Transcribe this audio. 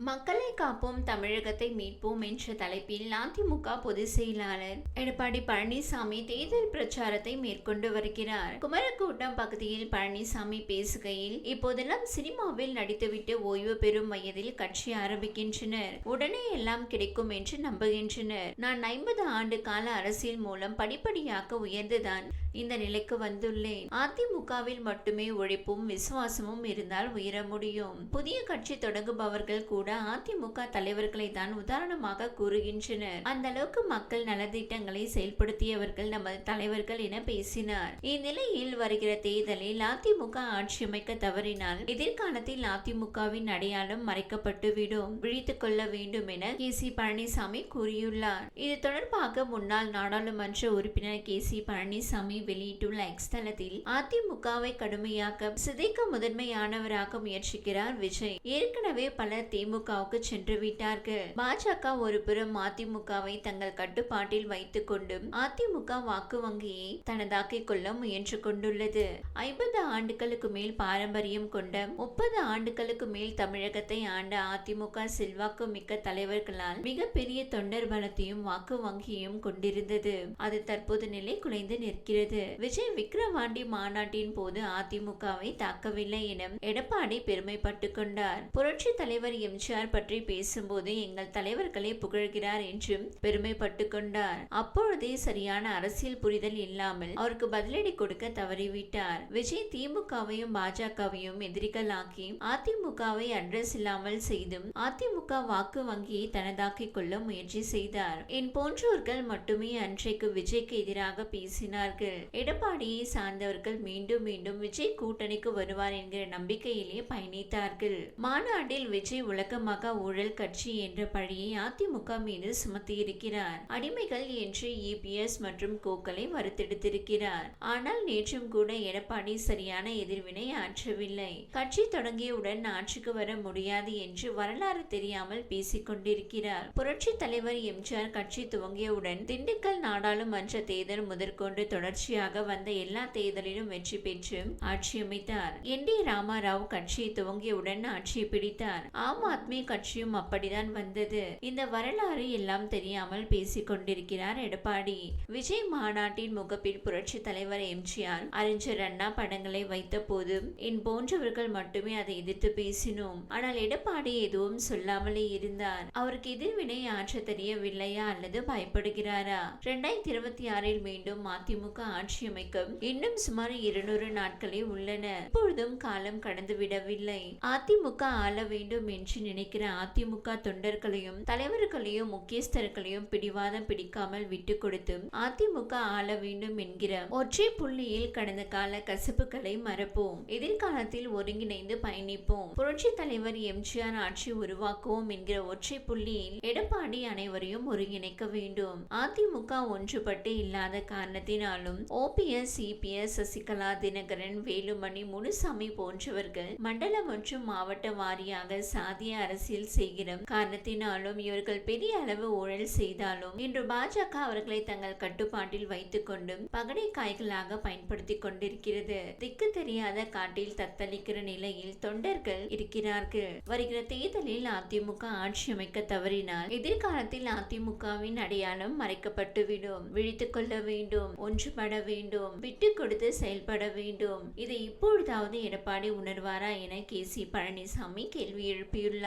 மக்களை காப்போம் தமிழகத்தை மீட்போம் என்ற தலைப்பில் அதிமுக பொதுச் செயலாளர் எடப்பாடி பழனிசாமி தேர்தல் பிரச்சாரத்தை மேற்கொண்டு வருகிறார். குமரக்கூட்டம் பகுதியில் பழனிசாமி பேசுகையில் இப்போதெல்லாம் சினிமாவில் நடித்துவிட்டு ஓய்வு பெறும் வயதில் கட்சி ஆரம்பிக்கின்றனர். உடனே எல்லாம் கிடைக்கும் என்று நம்புகின்றனர். நான் ஐம்பது ஆண்டு கால அரசியல் மூலம் படிப்படியாக உயர்ந்துதான் இந்த நிலைக்கு வந்துள்ளேன். அதிமுகவில் மட்டுமே உழைப்பும் விசுவாசமும் இருந்தால் உயர முடியும். புதிய கட்சி தொடங்குபவர்கள் கூட அதிமுக தலைவர்களை தான் உதாரணமாக கூறுகின்றனர். அந்த அளவுக்கு மக்கள் நலத்திட்டங்களை செயல்படுத்தியவர்கள் நமது தலைவர்கள் என பேசினார். இந்நிலையில் வருகிற தேர்தலில் அதிமுக ஆட்சி அமைக்க தவறினால் எதிர்காலத்தில் அதிமுகவின் அடையாளம் மறைக்கப்பட்டுவிடும். விழித்துக் கொள்ள வேண்டும் என கே சி பழனிசாமி கூறியுள்ளார். இது தொடர்பாக முன்னாள் நாடாளுமன்ற உறுப்பினர் கே சி பழனிசாமி வெளியிட்டுள்ள எக்ஸ் தளத்தில் அதிமுகவை கடுமையாக்க சிதைக்க முதன்மையானவராக முயற்சிக்கிறார் விஜய். ஏற்கனவே பலர் திமுகவுக்கு சென்று விட்டார்கள். பாஜக ஒரு புறம் அதிமுகவை தங்கள் கட்டுப்பாட்டில் வைத்துக் கொண்டும் அதிமுக வாக்கு வங்கியை தனதாக்கிக் கொள்ள முயன்று கொண்டுள்ளது. ஐம்பது ஆண்டுகளுக்கு மேல் பாரம்பரியம் கொண்ட முப்பது ஆண்டுகளுக்கு மேல் தமிழகத்தை ஆண்ட அதிமுக செல்வாக்கு மிக்க தலைவர்களால் மிகப்பெரிய தொண்டர் பலத்தையும் வாக்கு வங்கியையும் கொண்டிருந்தது. அது தற்போது நிலை குலைந்து நிற்கிறது. விஜய் விக்ரவாண்டி மாநாட்டின் போது அதிமுகவை தாக்கவில்லை என எடப்பாடி பெருமைப்பட்டுக் கொண்டார். புரட்சி தலைவர் எம்ஜி எம்ஜிஆர் பற்றி பேசும்போது எங்கள் தலைவர்களை புகழ்கிறார் என்றும் பெருமைப்பட்டு கொண்டார். அப்பொழுதே சரியான அரசியல் புரிதல் இல்லாமல் அவருக்கு பதிலடி கொடுக்க தவறிவிட்டார். விஜய் திமுகவையும் பாஜகவையும் எதிரிகளாக்கி அதிமுகவை அட்ரஸ் இல்லாமல் செய்தும் அதிமுக வாக்கு வங்கியை தனதாக்கிக் கொள்ள முயற்சி செய்தார். என் போன்றோர்கள் மட்டுமே அன்றைக்கு விஜய்க்கு எதிராக பேசினார்கள். எடப்பாடியை சார்ந்தவர்கள் மீண்டும் மீண்டும் விஜய் கூட்டணிக்கு வருவார் என்கிற நம்பிக்கையிலே பயணித்தார்கள். மாநாட்டில் விஜய் உலக உலகமாக ஊழல் கட்சி என்ற பழியை அதிமுக மீது சுமத்தியிருக்கிறார். அடிமைகள் என்று இபிஎஸ் மற்றும் கோக்களை வறுத்தெடுத்திருக்கிறார் ஆனால் நேற்றும் கூட எடப்பாடி சரியான எதிர்வினை ஆற்றவில்லை. கட்சி தொடங்கியவுடன் ஆட்சிக்கு வர முடியாது என்று வரலாறு தெரியாமல் பேசிக் கொண்டிருக்கிறார் புரட்சி தலைவர் எம்ஜிஆர் கட்சி துவங்கியவுடன் திண்டுக்கல் நாடாளுமன்ற தேர்தல் முதற்கொண்டு தொடர்ச்சியாக வந்த எல்லா தேர்தலிலும் வெற்றி பெற்று ஆட்சி அமைத்தார் என் டி ராமாராவ் கட்சியை துவங்கியவுடன் ஆட்சியை பிடித்தார். ஆம் ஆத்மி கட்சியும் அப்படிதான் வந்தது. இந்த வரலாறு எல்லாம் தெரியாமல் பேசிக் கொண்டிருக்கிறார் எடப்பாடி. விஜய் மாநாட்டின் முகப்பில் புரட்சி தலைவர் எம்ஜிஆர் அறிஞர் அண்ணா படங்களை வைத்த போது என் போன்றவர்கள் மட்டுமே அதை எதிர்த்து பேசினோம். ஆனால் எடப்பாடி எதுவும் சொல்லாமலே இருந்தார். அவருக்கு எதிர்வினை ஆற்ற தெரியவில்லையா அல்லது பயப்படுகிறாரா? இரண்டாயிரத்தி இருபத்தி ஆறில் மீண்டும் அதிமுக ஆட்சி அமைக்கும் இன்னும் சுமார் இருநூறு நாட்களே உள்ளன. இப்பொழுதும் காலம் கடந்து விடவில்லை அதிமுக ஆள வேண்டும் என்று நினைக்கிற அதிமுக தொண்டர்களையும் தலைவர்களையும் முக்கியஸ்தர்களையும் பிடிவாதம் பிடிக்காமல் விட்டு கொடுத்து அதிமுக ஆள வேண்டும் என்கிற ஒற்றை புள்ளியில் கடந்த கால கசப்புகளை மறப்போம். எதிர்காலத்தில் ஒருங்கிணைந்து பயணிப்போம். புரட்சி தலைவர் எம்ஜிஆர் ஆட்சி உருவாக்குவோம் என்கிற ஒற்றை புள்ளியில் எடப்பாடி அனைவரையும் ஒருங்கிணைக்க வேண்டும். அதிமுக ஒன்றுபட்டு இல்லாத காரணத்தினாலும் ஓபிஎஸ் சிபிஎஸ் சசிகலா தினகரன் வேலுமணி முனுசாமி போன்றவர்கள் மண்டல மற்றும் மாவட்ட வாரியாக சாதிய அரசியல் செய்கிற காரணத்தினாலும் இவர்கள் பெரிய அளவு ஊழல் செய்தாலும் இன்று பாஜக அவர்களை தங்கள் கட்டுப்பாட்டில் வைத்துக் கொண்டும் பகடை காய்களாக பயன்படுத்தி கொண்டிருக்கிறது. திக்கு தெரியாத காட்டில் தத்தளிக்கிற நிலையில் தொண்டர்கள் இருக்கிறார்கள். வருகிற தேர்தலில் அதிமுக ஆட்சி அமைக்க தவறினால் எதிர்காலத்தில் அதிமுகவின் அடையாளம் மறைக்கப்பட்டுவிடும். விழித்துக் கொள்ள வேண்டும் ஒன்றுபட வேண்டும் விட்டு கொடுத்து செயல்பட வேண்டும். இதை இப்பொழுதாவது எடப்பாடி உணர்வாரா என கே சி பழனிசாமி கேள்வி எழுப்பியுள்ளார்.